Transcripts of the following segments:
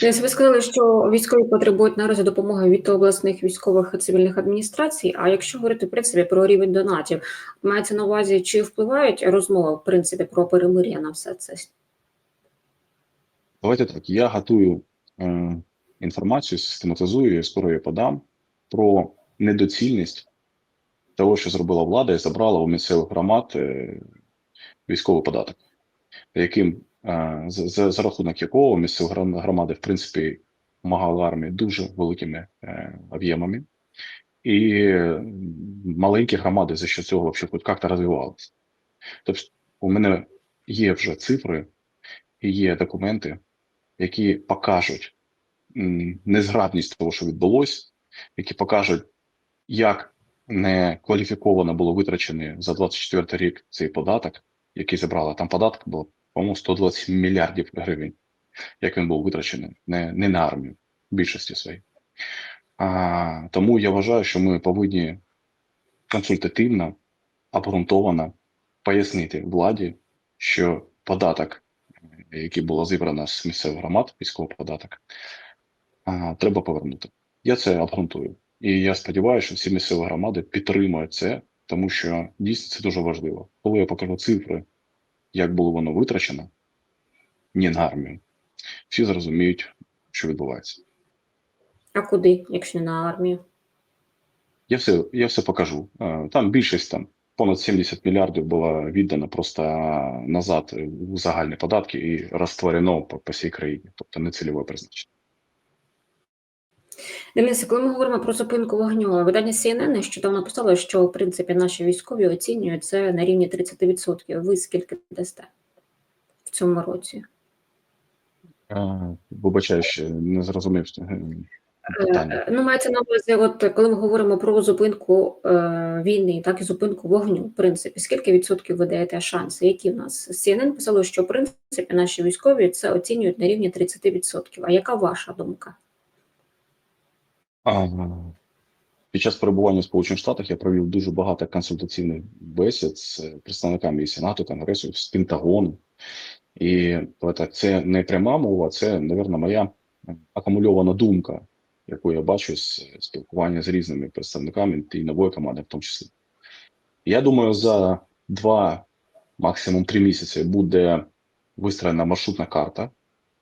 Денис, Ви сказали, що військові потребують наразі допомоги від обласних військових цивільних адміністрацій. А якщо говорити в принципі про рівень донатів, мається на увазі, чи впливають розмови в принципі про перемир'я на все це? Давайте так. Я готую е, інформацію, систематизую і скоро її подам про недоцільність того, що зробила влада і забрала у місцевих громад е, військовий податок, яким за, за, за рахунок якого місцеві гром- громади, в принципі, допомагали армії дуже великими е, об'ємами, і е, маленькі громади за що цього взагалі хоч як-то розвивалися. Тобто, у мене є вже цифри і є документи, які покажуть незграбність того, що відбулося, які покажуть, як не кваліфіковано було витрачений за 24 рік цей податок, який забрала. Там податок було, по-моєму, 120 мільярдів гривень, як він був витрачений не, не на армію в більшості своїй. А, тому я вважаю, що ми повинні консультативно, обґрунтовано пояснити владі, що податок, який було зібрано з місцевих громад, військовий податок, а, треба повернути. Я це обґрунтую. І я сподіваюся, що всі місцеві громади підтримують це, тому що дійсно це дуже важливо. Коли я покажу цифри, як було воно витрачено, ні на армію, всі зрозуміють, що відбувається. А куди, якщо не на армію? Я все, я все покажу. Е, Там більшість там понад 70 мільярдів було віддано просто назад у загальні податки і розтворено по, по всій країні, тобто не цільове призначення. Денисе, коли ми говоримо про зупинку вогню, видання CNN нещодавно писало, що в принципі наші військові оцінюють це на рівні 30%. Ви скільки дасте в цьому році? Вибачаю, ще не зрозумів е, питання. Е, Ну, мається на увазі, от коли ми говоримо про зупинку е, війни, так і зупинку вогню, в принципі, скільки відсотків ви даєте шанси? Які в нас CNN писало, що в принципі наші військові це оцінюють на рівні 30%. А яка ваша думка? Під час перебування в Сполучених Штатах я провів дуже багато консультаційних бесід з представниками і Сенату, Конгресу, з Пентагону. І це не пряма мова, це, мабуть, моя акумульована думка, яку я бачу з спілкування з різними представниками і нової команди, в тому числі. Я думаю, за два, максимум три місяці буде вистроєна маршрутна карта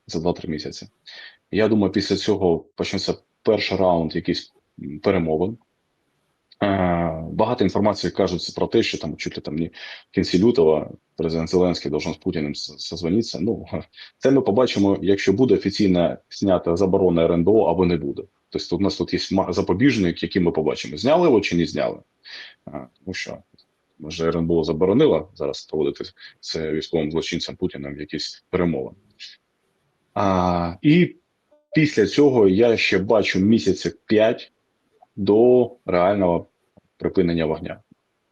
за 2-3 місяці. Я думаю, після цього почнеться перший раунд якийсь м, перемовин. Е, Багато інформації кажуть про те, що там чуть ли там не в кінці лютого президент Зеленський должен з Путіним созвонитися. Ну це ми побачимо, якщо буде офіційно знята заборона РНБО або не буде. Тобто у нас тут є запобіжник, який ми побачимо, зняли його чи не зняли. Е, Тому що може РНБО заборонила зараз проводити з військовим злочинцем Путіним якісь перемовини. А, і після цього я ще бачу місяців 5 до реального припинення вогня.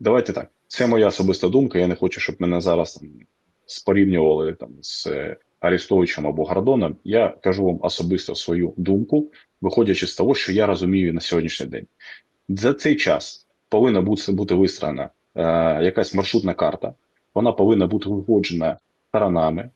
Давайте так. Це моя особиста думка. Я не хочу, щоб мене зараз там спорівнювали там з е, Арестовичем або Гордоном. Я кажу вам особисто свою думку, виходячи з того, що я розумію на сьогоднішній день. За цей час повинна бути, бути вистроєна е, якась маршрутна карта. Вона повинна бути узгоджена сторонами.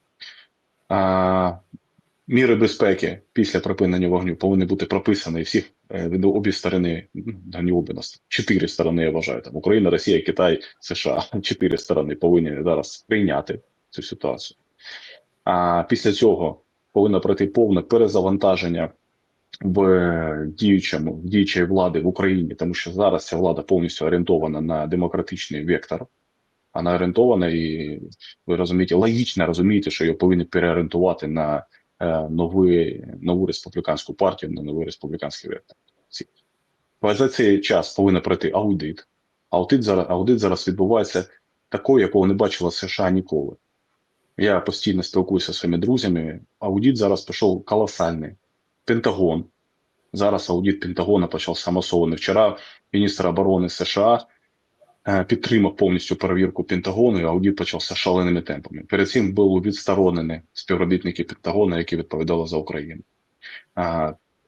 Міри безпеки після припинення вогню повинні бути прописані всіх е, від обі сторони, не обі нас чотири сторони. Я вважаю там Україна, Росія, Китай, США. Чотири сторони повинні зараз прийняти цю ситуацію. А після цього повинно пройти повне перезавантаження в діючому в діючої влади в Україні, тому що зараз ця влада повністю орієнтована на демократичний вектор. Вона орієнтована і ви розумієте, логічно розумієте, що її повинні переорієнтувати на е, нову республіканську партію, на новий республіканський вектор. За цей час повинен пройти аудит. Аудит зараз, аудит зараз відбувається такого, якого не бачила США ніколи. Я постійно спілкуюся зі своїми друзями. Аудит зараз пішов колосальний. Пентагон. Зараз аудит Пентагона почався масований. Вчора міністр оборони США підтримав повністю перевірку Пентагону, і аудит почався шаленими темпами. Перед цим були відсторонені співробітники Пентагону, які відповідали за Україну.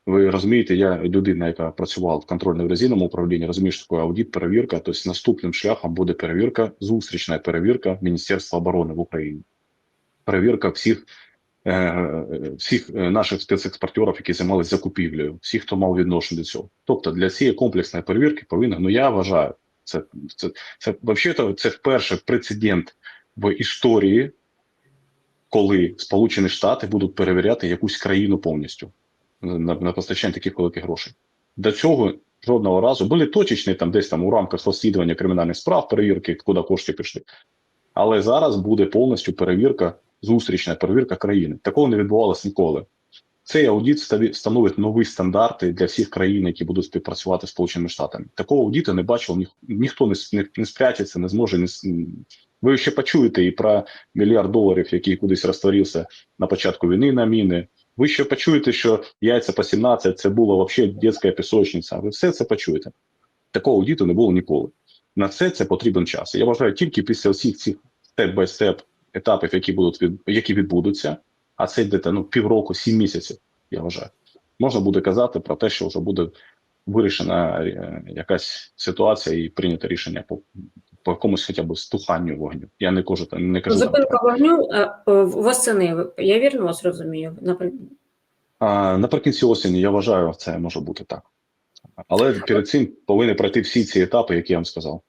Ви розумієте, я людина, яка працювала в контрольно-резинному управлінні, розумію, що таке аудит, перевірка. Тобто наступним шляхом буде перевірка, зустрічна перевірка Міністерства оборони в Україні. Перевірка всіх е, всіх е, наших спецекспортерів, які займалися закупівлею, всіх, хто мав відношення до цього. Тобто для цієї комплексної перевірки повинна, ну я вважаю, це це, це взагалі це вперше прецедент в історії, коли Сполучені Штати будуть перевіряти якусь країну повністю на, на постачання таких великих грошей. До цього жодного разу були точечні там десь там у рамках розслідування кримінальних справ, перевірки, куди кошти пішли. Але зараз буде повністю перевірка, зустрічна перевірка країни. Такого не відбувалося ніколи. Цей аудит становить нові стандарти для всіх країн, які будуть співпрацювати з Сполученими Штатами. Такого аудиту не бачив ніх, ніхто не, не, не спрятиться, не зможе. Не, ви ще почуєте і про мільярд доларів, який кудись розтворився на початку війни на міни. Ви ще почуєте, що яйця по 17 це була взагалі дитяча пісочниця. Ви все це почуєте. Такого аудиту не було ніколи. На це це потрібен час. Я вважаю, тільки після всіх цих степ-бай-степ етапів, які будуть від, які відбудуться, а це йде ну, півроку, сім місяців, я вважаю, можна буде казати про те, що вже буде вирішена е, якась ситуація і прийнято рішення по, по якомусь хоча б стуханню вогню. Я не кажу, не кажу Зупинка вогню е, е, восени. Я вірно вас розумію. А, наприкінці осені, я вважаю, це може бути так. Але перед цим повинні пройти всі ці етапи, які я вам сказав.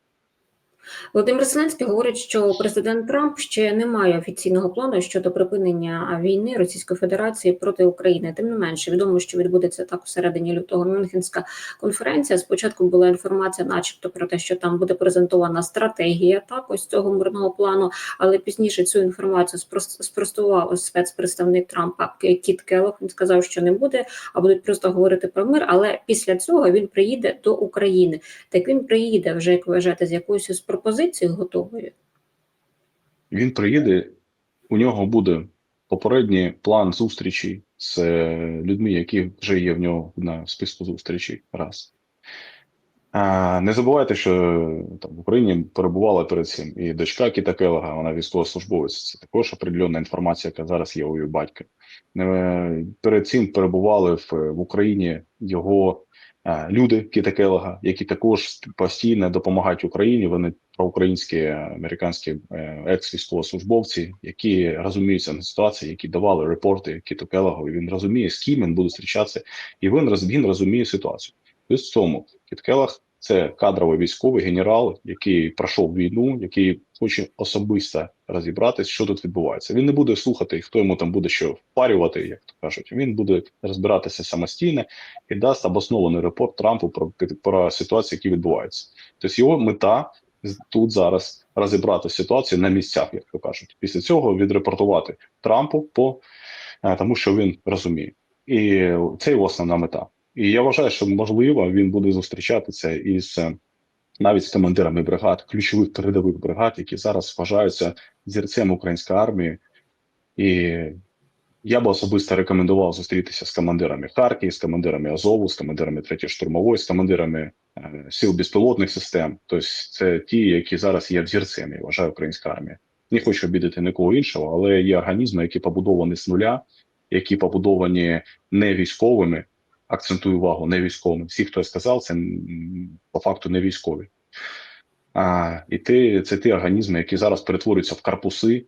Володимир Зеленський говорить, що президент Трамп ще не має офіційного плану щодо припинення війни Російської Федерації проти України. Тим не менше, відомо, що відбудеться так у середині лютого Мюнхенська конференція. Спочатку була інформація, начебто, про те, що там буде презентована стратегія так ось цього мирного плану. Але пізніше цю інформацію спрос- спростував спецпредставник Трампа Кіт Келлог. Він сказав, що не буде, а будуть просто говорити про мир. Але після цього він приїде до України. Так він приїде вже, як ви вважаєте, з якоюсь із пропозицій готовою. Він приїде, у нього буде попередній план зустрічі з е, людьми, які вже є в нього на списку зустрічей. Раз. А, не забувайте, що там в Україні перебувала перед цим і дочка Кіта Келлога, вона військовослужбовець. Це також определенна інформація, яка зараз є у її батька. Е, Перед цим перебували в, в Україні його люди Кіта Келлога, які також постійно допомагають Україні. Вони проукраїнські е, американські е, екс-військовослужбовці, які розуміються на ситуації, які давали репорти Кіту Келлогу, і він розуміє, з ким він буде зустрічатися, і він, він розуміє ситуацію. Тобто в цьому Кіт Келлог – це кадровий військовий генерал, який пройшов війну, який хоче особисто розібратись, що тут відбувається. Він не буде слухати, хто йому там буде що впарювати, як то кажуть. Він буде розбиратися самостійно і дасть обоснований репорт Трампу про, про ситуацію, які відбуваються. Тобто його мета тут зараз розібрати ситуацію на місцях, як то кажуть. Після цього відрепортувати Трампу по е, тому, що він розуміє, і це його основна мета. І я вважаю, що можливо він буде зустрічатися із е, навіть з командирами бригад, ключових передових бригад, які зараз вважаються зірцем української армії. І я би особисто рекомендував зустрітися з командирами Харків, з командирами Азову, з командирами 3 штурмової, з командирами е, сил безпілотних систем. Тобто, це ті, які зараз є взірцем, я вважаю, українська армія. Не хочу обідати нікого іншого, але є організми, які побудовані з нуля, які побудовані не військовими. Акцентую увагу, не військовими. Всі, хто сказав, це по факту не військові. А, і те, це ті організми, які зараз перетворюються в карпуси,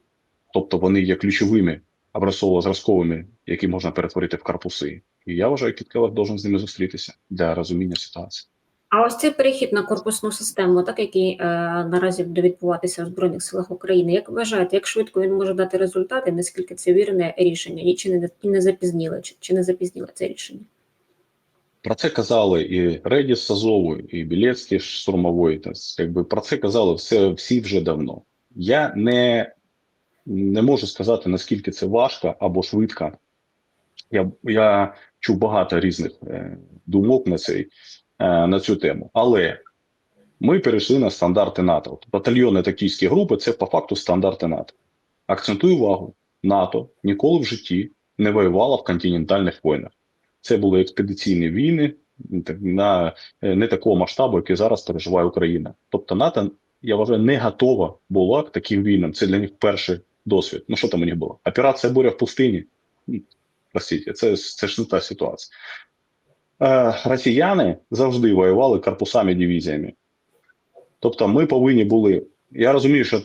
тобто вони є ключовими образцово-зразковими, які можна перетворити в карпуси. І я вважаю, Кіт Келлог должен з ними зустрітися для розуміння ситуації. А ось цей перехід на корпусну систему, так який е, наразі буде відбуватися в збройних силах України. Як вважаєте, як швидко він може дати результати? Наскільки це вірне рішення, і чи не і не запізніло, чи, чи не запізніло це рішення? Про це казали і Редіс Азову, і Білецький. Тобто, якби про це казали все, всі вже давно. Я не, не можу сказати, наскільки це важко або швидко. Я, я чув багато різних е, думок на, цей, е, на цю тему. Але ми перейшли на стандарти НАТО. Батальйони тактичні групи це по факту стандарти НАТО. Акцентую увагу: НАТО ніколи в житті не воювало в континентальних війнах. Це були експедиційні війни на е, не такого масштабу, який зараз переживає Україна. Тобто НАТО, я вважаю, не готова була к таким війнам. Це для них перший досвід. Ну що там у них було? Операція буря в пустині. Простите, це, це ж не та ситуація. Е, росіяни завжди воювали корпусами дивізіями. Тобто, ми повинні були. Я розумію, що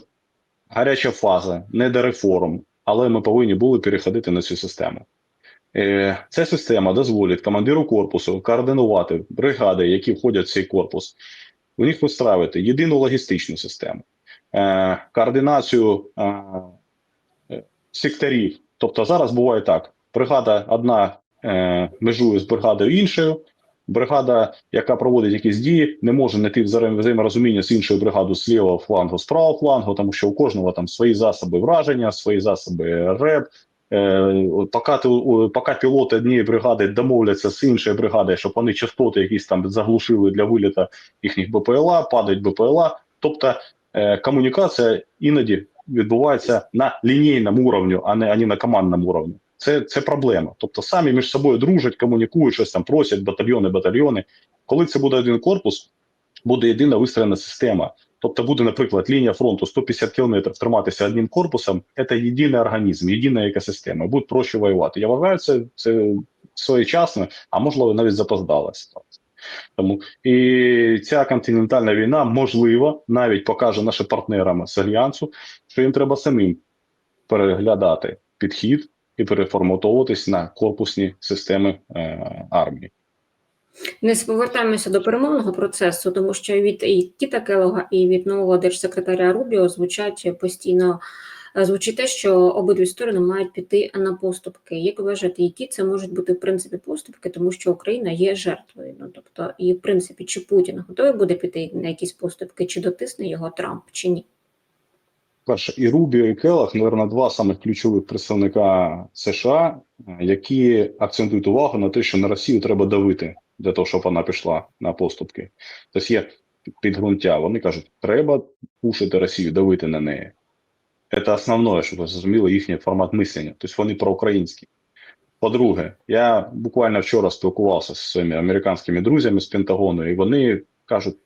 гаряча фаза, не до реформ, але ми повинні були переходити на цю систему. Е, Ця система дозволить командиру корпусу координувати бригади, які входять в цей корпус, у них вистраювати єдину логістичну систему, е, координацію е, секторів. Тобто зараз буває так: бригада одна межує з бригадою іншою. Бригада, яка проводить якісь дії, не може знайти взаєм- взаєморозуміння з іншою бригадою з лівого флангу, з правого флангу, тому що у кожного там свої засоби враження, свої засоби РЕБ. Е, поки, поки пілоти однієї бригади домовляться з іншою бригадою, щоб вони частоти якісь там заглушили для виліта їхніх БПЛА, падають БПЛА. Тобто е, комунікація іноді відбувається на лінійному уровні, а не, а не на командному уровні. Це, це проблема. Тобто самі між собою дружать, комунікують, щось там просять, батальйони, батальйони. Коли це буде один корпус, буде єдина вистроєна система. Тобто буде, наприклад, лінія фронту 150 кілометрів триматися одним корпусом. Це єдиний організм, єдина екосистема. Буде проще воювати. Я вважаю, це, це своєчасно, а можливо навіть запоздала ситуація. Тому і ця континентальна війна можливо навіть покаже нашим партнерам з альянсу, що їм треба самим переглядати підхід і переформатовуватись на корпусні системи е, армії. Не повертаємося до перемовного процесу, тому що від і Кіта Келога, і від нового держсекретаря Рубіо звучать постійно е, звучить те, що обидві сторони мають піти на поступки. Як ви вважаєте, які це можуть бути в принципі поступки, тому що Україна є жертвою? Ну тобто, і в принципі, чи Путін готовий буде піти на якісь поступки, чи дотисне його Трамп, чи ні? Перше, і Рубіо, і Келах, мабуть, два самих ключових представника США, е, які акцентують увагу на те, що на Росію треба давити для того, щоб вона пішла на поступки. Тобто є підґрунтя. Вони кажуть, треба пушити Росію, давити на неї. Це основне, щоб ви зрозуміли їхній формат мислення. Тобто вони проукраїнські. По-друге, я буквально вчора спілкувався з своїми американськими друзями з Пентагону, і вони кажуть,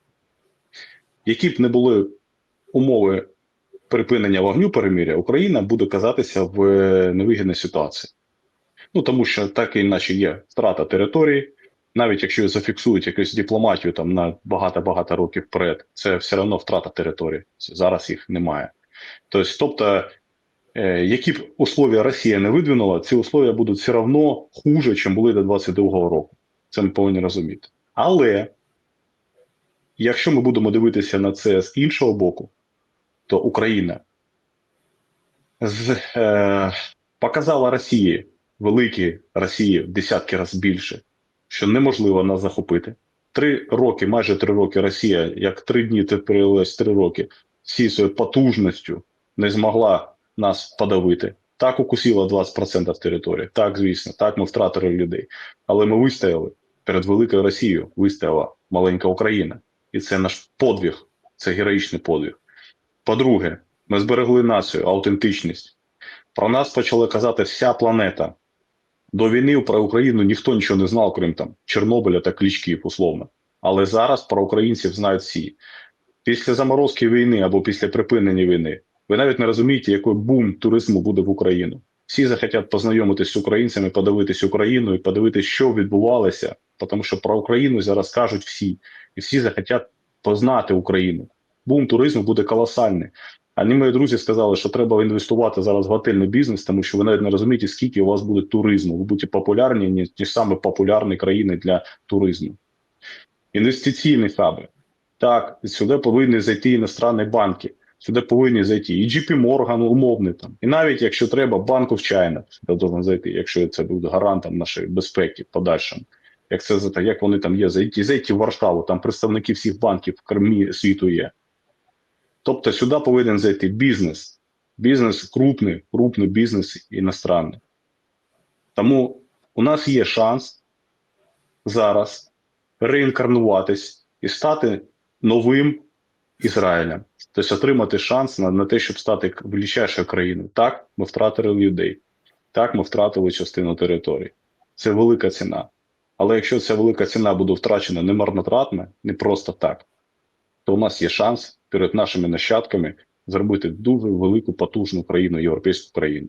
які б не були умови припинення вогню перемиря, Україна буде казатися в невигідній ситуації. Ну тому що так і іначе є втрата території, навіть якщо зафіксують якусь дипломатію там на багато-багато років вперед, це все одно втрата території. Зараз їх немає. Тобто, тобто е, які б условия Росія не видвинула, ці условия будуть все одно хуже, ніж були до 22-го року. Це ми повинні розуміти. Але якщо ми будемо дивитися на це з іншого боку, то Україна з, е, показала Росії, великій Росії в десятки разів більше, що неможливо нас захопити. Три роки, майже три роки Росія, як три дні перелилось три роки, всі своєю потужністю не змогла нас подавити. Так укусила 20% території. Так, звісно, так ми втратили людей. Але ми вистояли перед великою Росією, вистояла маленька Україна. І це наш подвиг, це героїчний подвиг. По-друге, ми зберегли націю, аутентичність. Про нас почали казати вся планета. До війни про Україну ніхто нічого не знав, крім там Чорнобиля та Клічків, условно. Але зараз про українців знають всі. Після заморозки війни або після припинення війни ви навіть не розумієте, який бум туризму буде в Україну. Всі захотять познайомитися з українцями, подивитись Україну і подивитися, що відбувалося, тому що про Україну зараз кажуть всі, і всі захотять познати Україну. Бум туризму буде колосальний. А мої друзі сказали, що треба інвестувати зараз в готельний бізнес, тому що ви навіть не розумієте, скільки у вас буде туризму. Ви будете популярні, ніж ті саме популярні країни для туризму. Інвестиційні хаби. Так, сюди повинні зайти іностранні банки, сюди повинні зайти і JP Morgan умовний там. І навіть якщо треба, банку в China сюди зайти, якщо це буде гарантом нашої безпеки в подальшому. Як це як вони там є, зайти, зайти в Варшаву, там представники всіх банків в Кремлі світу є. Тобто сюди повинен зайти бізнес, бізнес крупний, крупний бізнес іностранний. Тому у нас є шанс зараз реінкарнуватись і стати новим Ізраїлем. Тобто отримати шанс на, на те, щоб стати величайшою країною. Так, ми втратили людей. Так, ми втратили частину території. Це велика ціна. Але якщо ця велика ціна буде втрачена не марнотратно, не просто так, то у нас є шанс перед нашими нащадками зробити дуже велику потужну країну, європейську країну.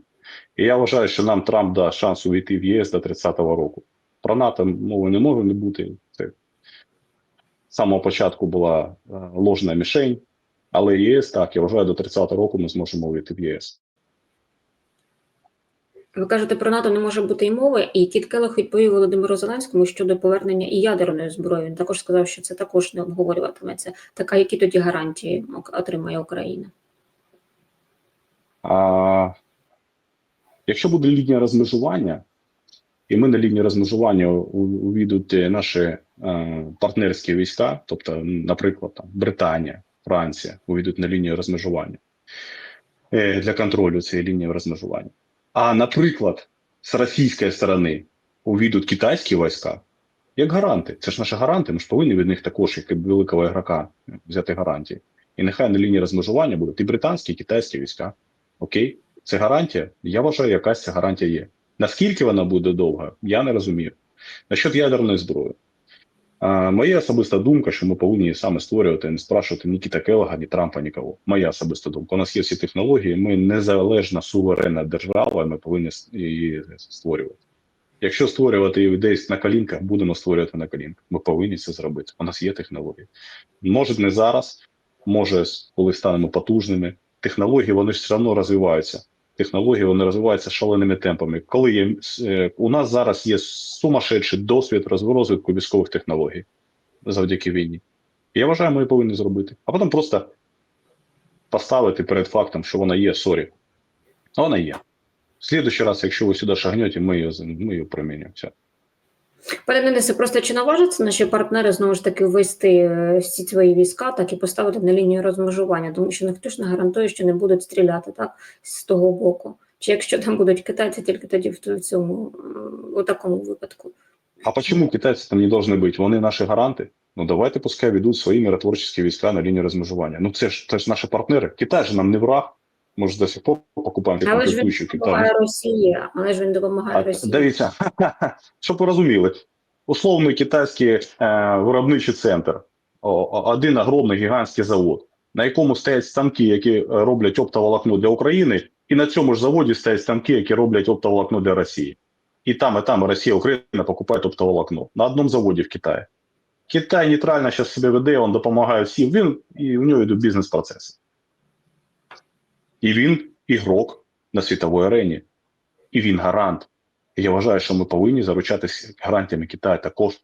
І я вважаю, що нам Трамп дасть шанс увійти в ЄС до 30-го року. Про НАТО мови не може не бути. Це з самого початку була е, ложна мішень, але ЄС так, я вважаю, до 30-го року ми зможемо увійти в ЄС. Ви кажете, про НАТО не може бути й мови, і Кіт Келох відповів Володимиру Зеленському щодо повернення і ядерної зброї. Він також сказав, що це також не обговорюватиметься. Така, які тоді гарантії отримає Україна? А, якщо буде лінія розмежування, і ми на лінії розмежування увійдуть наші е, партнерські війська, тобто, наприклад, там, Британія, Франція, увійдуть на лінію розмежування е, для контролю цієї лінії розмежування. А, наприклад, з російської сторони увійдуть китайські війська, як гаранти. Це ж наші гаранти, ми ж повинні від них також, як і великого ігрока, взяти гарантії. І нехай на лінії розмежування будуть і британські, і китайські війська. Окей, це гарантія. Я вважаю, якась ця гарантія є. Наскільки вона буде довга, я не розумію. Насчет ядерної зброї. Моя особиста думка, що ми повинні саме створювати, не спрашувати ні Кіта Келога, ні Трампа, нікого. Моя особиста думка. У нас є всі технології, ми незалежна суверенна держава, ми повинні її створювати. Якщо створювати її десь на колінках, будемо створювати на колінках. Ми повинні це зробити. У нас є технології. Може, не зараз, може, коли станемо потужними. Технології вони ж все одно розвиваються. Технології вони розвиваються шаленими темпами. Коли є е, у нас зараз є сумасшедший досвід розвитку військових технологій завдяки війні. Я вважаю, ми повинні зробити. А потім просто поставити перед фактом, що вона є, сорі. Вона є. В следующий раз, якщо ви сюди шагнете, ми її, ми її примінюємо. Пане Денисе, просто чи наважаться наші партнери знову ж таки ввести е, всі свої війська, так і поставити на лінію розмежування, тому що ніхто ж не гарантує, що не будуть стріляти так з того боку. Чи якщо там будуть китайці, тільки тоді в цьому у такому випадку. А почему китайці там не должны бути? Вони наші гаранти. Ну давайте пускай ведуть свої миротворчі війська на лінії розмежування. Ну це ж це ж наші партнери. Китай же нам не враг. Ми ж до сих пор покупаємо Але ж він допомагає Росії, але ж він допомагає Росії. дивіться, щоб ви розуміли, условний китайський е, виробничий центр, один огромний гігантський завод, на якому стоять станки, які роблять оптоволокно для України, і на цьому ж заводі стоять станки, які роблять оптоволокно для Росії. І там, і там Росія, Україна покупають оптоволокно на одному заводі в Китаї. Китай нейтрально зараз себе веде, він допомагає всім. Він і у нього йдуть бізнес-процеси. І він ігрок на світовій арені, і він гарант. І я вважаю, що ми повинні заручатися гарантіями Китаю також.